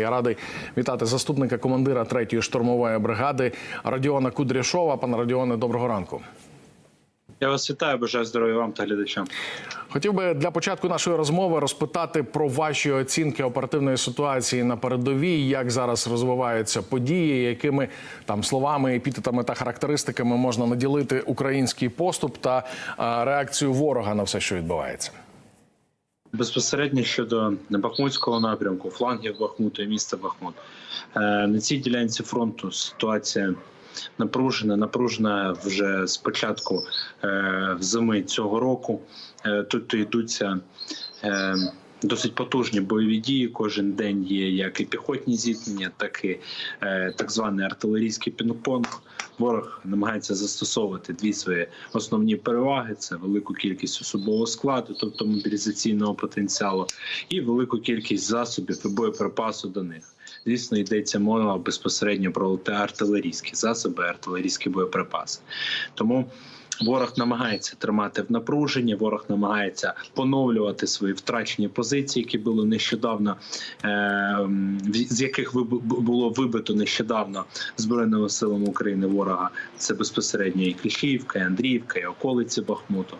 Я радий вітати заступника командира 3-ї штурмової бригади Радіона Кудряшова. Пане Радіоне, доброго ранку. Я вас вітаю, бажаю здоров'я вам та глядачам. Хотів би для початку нашої розмови розпитати про ваші оцінки оперативної ситуації на передовій, як зараз розвиваються події, якими там словами, епітетами та характеристиками можна наділити український поступ та е, реакцію ворога на все, що відбувається. Безпосередньо щодо Бахмутського напрямку, флангів Бахмуту і міста Бахмут. Е, На цій ділянці фронту ситуація напружена, напружена вже з початку е, зими цього року. Е, Тут йдуться досить потужні бойові дії. Кожен день є як і піхотні зіткнення, так і е, так званий артилерійський пінг-понг. Ворог намагається застосовувати дві свої основні переваги: це велику кількість особового складу, тобто мобілізаційного потенціалу, і велику кількість засобів і боєприпасу до них. Звісно, йдеться мова безпосередньо про артилерійські засоби, артилерійські боєприпаси. Тому ворог намагається тримати в напруженні, ворог намагається поновлювати свої втрачені позиції, які були нещодавно, е, з яких було вибито нещодавно збройними силами України ворога. Це безпосередньо і Кліщівка, і Андріївка, і околиці Бахмуту.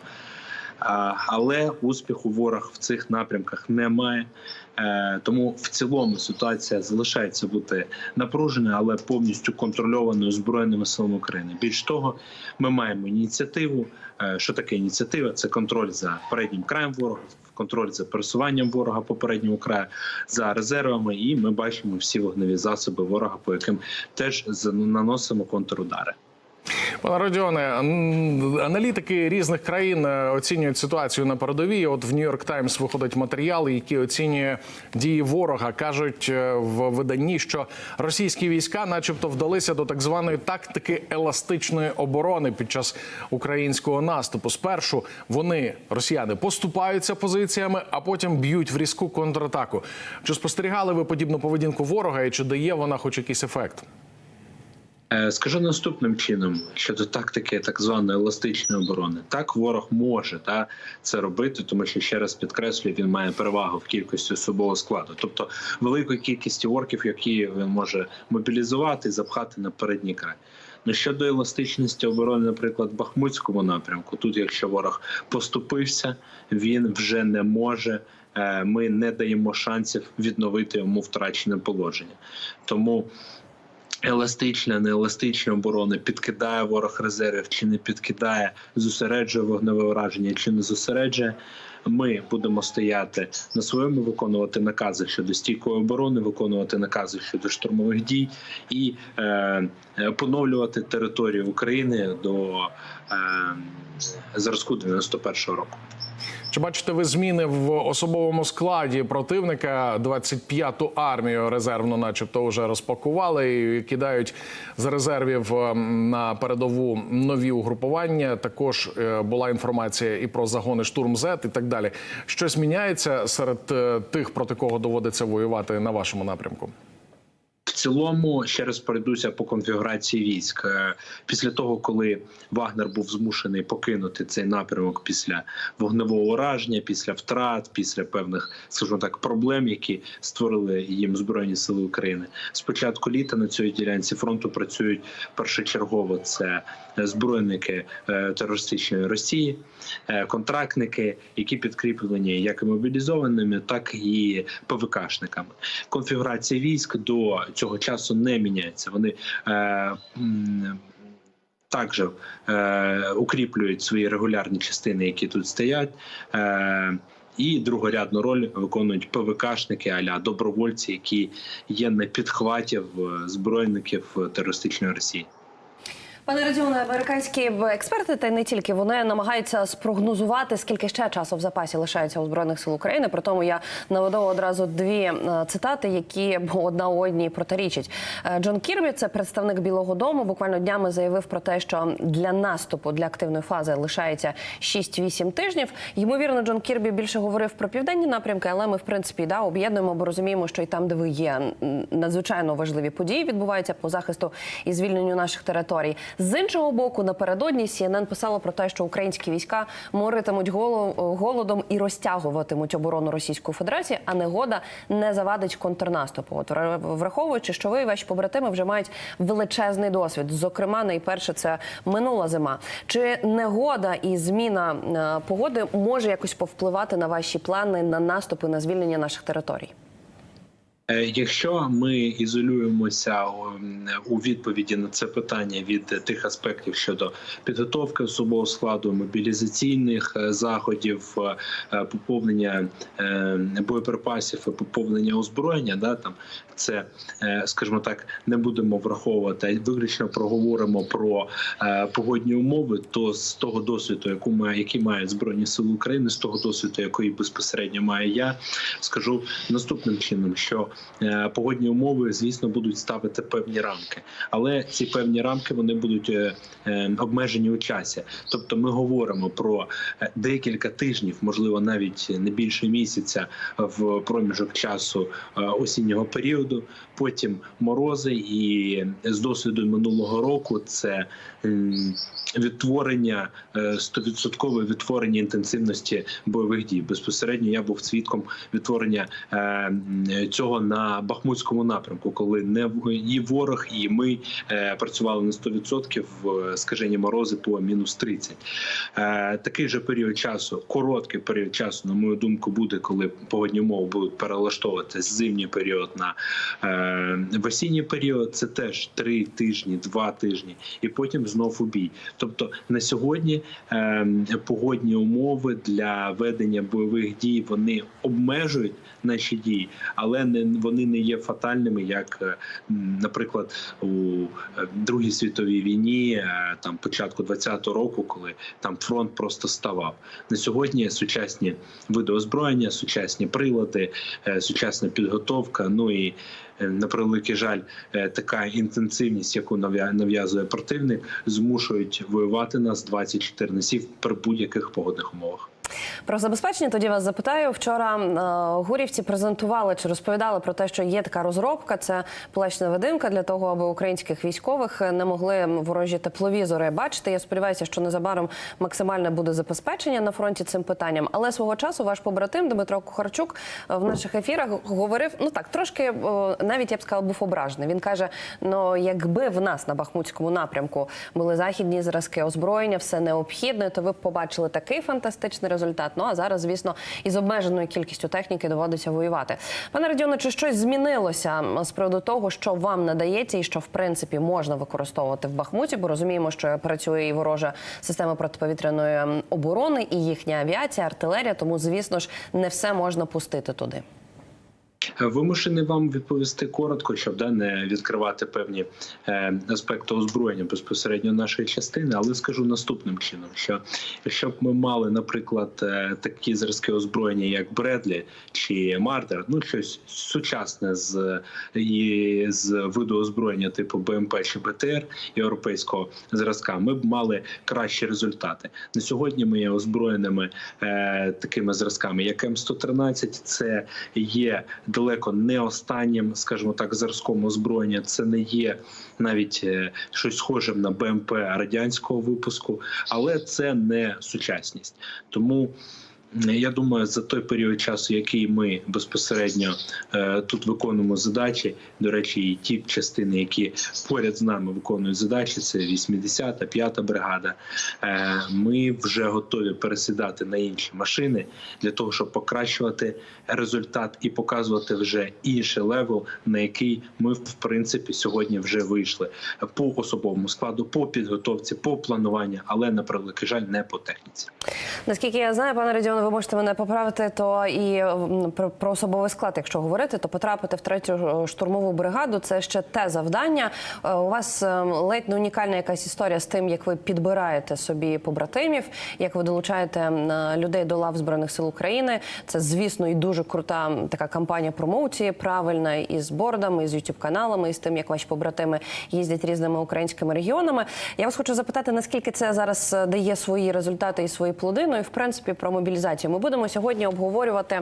Але успіху ворог в цих напрямках немає. Е, Тому в цілому ситуація залишається бути напруженою, але повністю контрольованою збройними силами України. Більш того, ми маємо ініціативу. Е, Що таке ініціатива? Це контроль за переднім краєм ворога, контроль за пересуванням ворога по передньому краю, за резервами. І ми бачимо всі вогневі засоби ворога, по яким теж наносимо контрудари. Пане Родіоне, аналітики різних країн е, оцінюють ситуацію на передовій. От в Нью-Йорк Таймс виходить матеріал, який оцінює дії ворога. кажуть е, в виданні, що російські війська, начебто, вдалися до так званої тактики еластичної оборони під час українського наступу. Спершу вони, росіяни, поступаються позиціями, а потім б'ють в різку контратаку. Чи спостерігали ви подібну поведінку ворога, і чи дає вона хоч якийсь ефект? Е, Скажу наступним чином щодо тактики так званої еластичної оборони. Так ворог може та це робити, тому що ще раз підкреслюю, він має перевагу в кількості особового складу, тобто великої кількості орків, які він може мобілізувати і запхати на передній край. Ну щодо еластичності оборони, наприклад, в Бахмутському напрямку, тут, якщо ворог поступився, він вже не може. е, Ми не даємо шансів відновити йому втрачене положення. Тому еластична, нееластична оборона, підкидає ворог резервів чи не підкидає, зосереджує вогневе враження чи не зосереджує. Ми будемо стояти на своєму, виконувати накази щодо стійкої оборони, виконувати накази щодо штурмових дій і е, е, поновлювати територію України до е, зразку 91-го року. Чи бачите ви зміни в особовому складі противника? 25-ту армію резервну, начебто, вже розпакували і кидають з резервів ем, на передову нові угрупування. Також е, була інформація і про загони штурм З і так далі. Щось міняється серед е, тих, проти кого доводиться воювати на вашому напрямку? Цілому ще раз пройдуся по конфігурації військ. Е, Після того, коли Вагнер був змушений покинути цей напрямок після вогневого ураження, після втрат, після певних, скажімо так, проблем, які створили їм збройні сили України. З початку літа на цій ділянці фронту працюють першочергово це збройники е, терористичної Росії, е, контрактники, які підкріплені як мобілізованими, так і ПВКшниками. Конфігурація військ до цього часу не міняється. Вони е, також е, укріплюють свої регулярні частини, які тут стоять. Е, і другорядну роль виконують ПВКшники аля добровольці, які є на підхваті в збройників терористичної Росії. Пане Радіоне, американські експерти, та не тільки вони намагаються спрогнозувати, скільки ще часу в запасі лишається у збройних сил України. При тому я наведу одразу дві е, цитати, які одна одній протирічать. Е, Джон Кірбі, це представник Білого Дому, буквально днями заявив про те, що для наступу для активної фази лишається 6-8 тижнів. Ймовірно, Джон Кірбі більше говорив про південні напрямки, але ми в принципі да об'єднуємо, бо розуміємо, що і там, де ви є, надзвичайно важливі події відбуваються по захисту і звільненню наших територій. З іншого боку, напередодні CNN писало про те, що українські війська моритимуть голо- голодом і розтягуватимуть оборону Російської Федерації, а негода не завадить контрнаступу. От враховуючи, що ви і ваші побратими вже мають величезний досвід. Зокрема, найперше це минула зима. Чи негода і зміна е, погоди може якось повпливати на ваші плани на наступи на звільнення наших територій? Е, Якщо ми ізолюємося у відповіді на це питання від тих аспектів щодо підготовки особового складу, мобілізаційних е, заходів, е, поповнення боєприпасів і поповнення озброєння, да там це, скажімо так, не будемо враховувати, виключно проговоримо про погодні умови, то з того досвіду, яку має, які мають збройні сили України, з того досвіду, який безпосередньо маю я, скажу наступним чином, що погодні умови, звісно, будуть ставити певні рамки, але ці певні рамки вони будуть е, е, обмежені у часі. Тобто, ми говоримо про е, декілька тижнів, можливо, навіть не більше місяця в проміжок часу е, осіннього періоду. Потім морози, і з досвіду минулого року це відтворення е, 100% відтворення інтенсивності бойових дій. Безпосередньо я був свідком відтворення е, цього на Бахмутському напрямку, коли не і ворог, і ми е, працювали на 100% в скажені морози по мінус 30. Е, Такий же період часу, короткий період часу, на мою думку, буде, коли погодні умови будуть перелаштовувати з зимній період на е, в осінній період. Це теж три тижні, два тижні, і потім знов у бій. Тобто на сьогодні е, погодні умови для ведення бойових дій вони обмежують наші дії, але не вони не є фатальними, як, е, наприклад, у е, Другій світовій війні, е, там початку 20-го року, коли там фронт просто ставав. На сьогодні сучасні види озброєння, сучасні прилади, сучасна підготовка. Ну і на превеликий жаль, така інтенсивність, яку нав'я- нав'язує противник, змушують воювати нас 24 на 7 при будь-яких погодних умовах. Про забезпечення тоді вас запитаю. Вчора е, гурівці презентували чи розповідали про те, що є така розробка. Це плечна видимка для того, аби українських військових не могли ворожі тепловізори бачити. Я сподіваюся, що незабаром максимальне буде забезпечення на фронті цим питанням. Але свого часу ваш побратим Дмитро Кухарчук е, в наших ефірах говорив: ну так, трошки е, навіть я б сказала, був ображений. Він каже: ну якби в нас на Бахмутському напрямку були західні зразки озброєння, все необхідне, то ви б побачили такий фантастичний результат. Ну а зараз, звісно, із обмеженою кількістю техніки доводиться воювати. Пане Радіоне, чи щось змінилося з приводу того, що вам надається, і що в принципі можна використовувати в Бахмуті? Бо розуміємо, що працює і ворожа система протиповітряної оборони, і їхня авіація, артилерія. Тому, звісно ж, не все можна пустити туди. Вимушений вам відповісти коротко, щоб да, не відкривати певні е, аспекти озброєння безпосередньо нашої частини, але скажу наступним чином: що якщо б ми мали, наприклад, е, такі зразки озброєння, як Бредлі чи Мардер, ну щось сучасне з, і, з виду озброєння типу БМП чи БТР європейського зразка, ми б мали кращі результати. На сьогодні ми є озброєними е, такими зразками, як М113, це є далеко не останнім, скажімо так, зразком озброєння. Це не є навіть е, щось схоже на БМП радянського випуску, але це не сучасність. Тому я думаю, за той період часу, який ми безпосередньо е, тут виконуємо задачі. До речі, і ті частини, які поряд з нами виконують задачі, це 80-та, 5-та бригада. Е, ми вже готові пересідати на інші машини для того, щоб покращувати результат і показувати вже інший левел, на який ми в принципі сьогодні вже вийшли по особовому складу, по підготовці, по плануванню, але на превеликий жаль, не по техніці. Наскільки я знаю, пане Радіоне, ви можете мене поправити, то і про, про особовий склад, якщо говорити, то потрапити в третю е, штурмову бригаду це ще те завдання. Е, У вас е, ледь не унікальна якась історія з тим, як ви підбираєте собі побратимів, як ви долучаєте людей до лав збройних сил України. Це звісно і дуже крута така кампанія промоції, правильна і з бордами, і з youtube каналами, і з тим, як ваші побратими їздять різними українськими регіонами. Я вас хочу запитати, наскільки це зараз дає свої результати і свої плоди. Ну і в принципі про мобілізацію. Мобілізацію. Ми будемо сьогодні обговорювати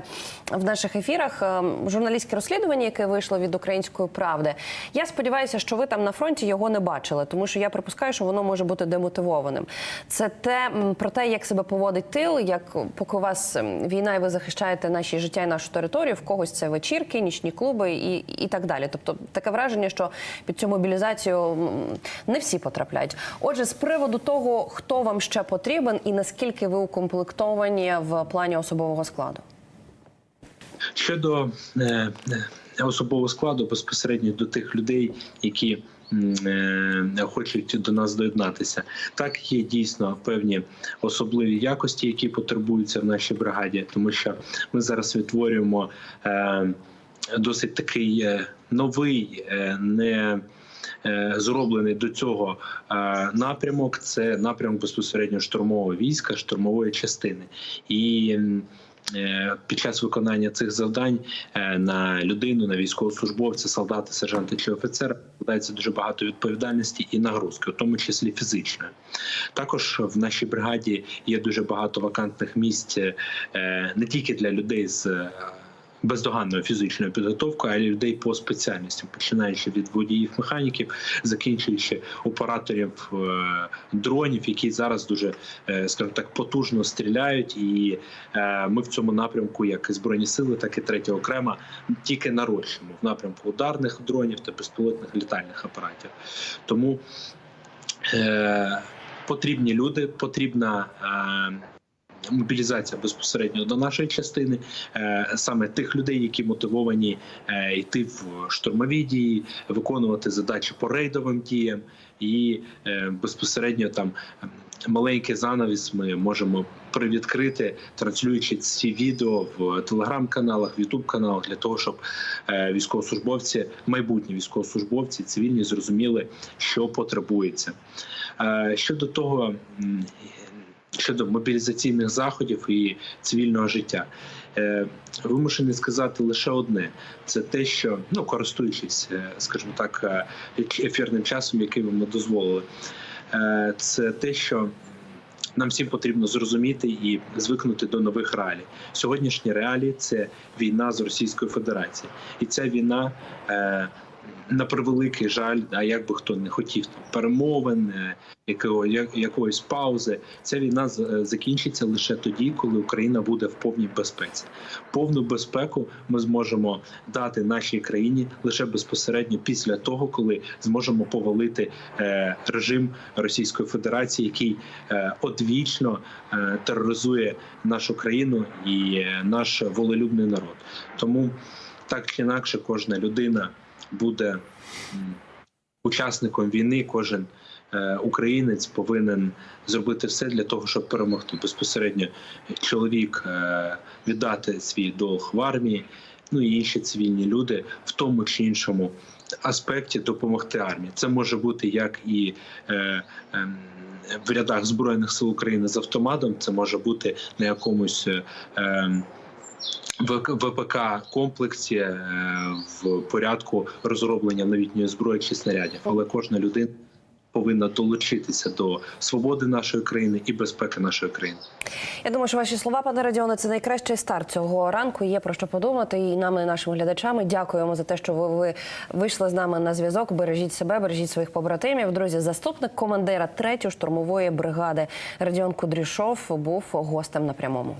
в наших ефірах е, журналістське розслідування, яке вийшло від української правди. Я сподіваюся, що ви там на фронті його не бачили, тому що я припускаю, що воно може бути демотивованим. Це те про те, як себе поводить тил, як поки у вас війна, і ви захищаєте наші життя і нашу територію. В когось це вечірки, нічні клуби і, і так далі. Тобто таке враження, що під цю мобілізацію не всі потрапляють. Отже, з приводу того, хто вам ще потрібен і наскільки ви укомплектовані в плані особового складу. Щодо е, е, особового складу, безпосередньо до тих людей, які е, хочуть до нас доєднатися, так є дійсно певні особливі якості, які потребуються в нашій бригаді, тому що ми зараз відтворюємо е, досить такий е, новий, е, не Зроблений до цього е, напрямок це напрямок безпосередньо штурмового війська, штурмової частини, і е, під час виконання цих завдань е, на людину, на військовослужбовця, солдата, сержанта чи офіцера складається дуже багато відповідальності і нагрузки, у тому числі фізичної. Також в нашій бригаді є дуже багато вакантних місць е, не тільки для людей з. Бездоганною фізичною підготовкою, а людей по спеціальності, починаючи від водіїв, механіків, закінчуючи операторів е, дронів, які зараз дуже, е, скажімо так, потужно стріляють. І е, ми в цьому напрямку, як і збройні сили, так і третя окрема, тільки нарощуємо в напрямку ударних дронів та безпілотних літальних апаратів. Тому потрібні люди, потрібна. Мобілізація безпосередньо до нашої частини, е, саме тих людей, які мотивовані е, йти в штурмові дії, виконувати задачі по рейдовим діям, і е, безпосередньо там маленький занавіс ми можемо привідкрити, транслюючи ці відео в телеграм-каналах, в ютуб-каналах для того, щоб військовослужбовці, майбутні військовослужбовці, цивільні зрозуміли, що потребується. Щодо того. Щодо мобілізаційних заходів і цивільного життя. Е, Вимушений сказати лише одне: це те, що ну користуючись, е, скажімо так, е, ефірним часом, який ми дозволили, це те, що нам всім потрібно зрозуміти і звикнути до нових реалій. Сьогоднішні реалії це війна з Російською Федерацією, і ця війна. На превеликий жаль, а як би хто не хотів перемовин, е, якого якоїсь паузи, ця війна е, закінчиться лише тоді, коли Україна буде в повній безпеці. Повну безпеку ми зможемо дати нашій країні лише безпосередньо після того, коли зможемо повалити е, режим Російської Федерації, який одвічно тероризує нашу країну і наш волелюбний народ. Тому так чи інакше, кожна людина буде учасником війни. Кожен е, українець повинен зробити все для того, щоб перемогти. Безпосередньо чоловік е, віддати свій долг в армії, ну і інші цивільні люди в тому чи іншому аспекті допомогти армії. Це може бути як і е, ем, в рядах збройних сил України з автоматом, це може бути на якомусь. ВПК комплексі е, в порядку розроблення новітньої зброї чи снарядів, але кожна людина повинна долучитися до свободи нашої країни і безпеки нашої країни. Я думаю, що ваші слова, пане Радіоне, це найкращий старт цього ранку. Є про що подумати. І нам, і нашими глядачами дякуємо за те, що ви, ви вийшли з нами на зв'язок. Бережіть себе, бережіть своїх побратимів. Друзі, заступник командира 3-ї штурмової бригади Радіон Кудрішов був гостем на прямому.